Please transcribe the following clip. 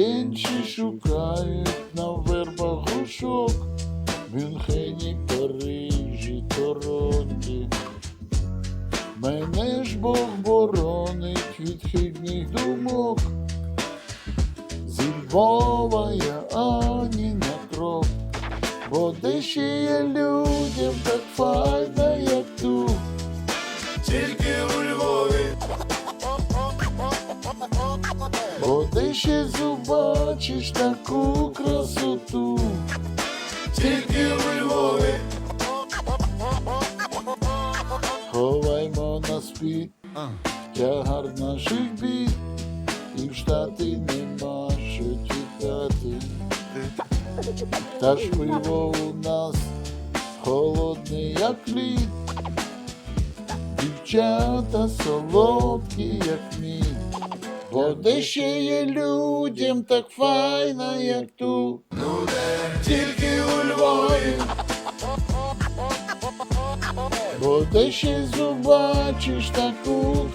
інші шукають на вербах грушок, Мюнхені, Парижі, Торонті. Мене ж Бог боронить від хибних думок. Зі Львова я ані на крок, бо де ще є людям так файна, Де ще побачиш таку красоту. тільки у Львові. Ховаймо на спід тягар наших бід, і в штати нема що тікати. Та ж пиво у нас холодне, як лід, дівчата солодкі, як мід. Бо де ще є людям так файна, як тут. Тільки у Львові, Бо де ще побачиш таку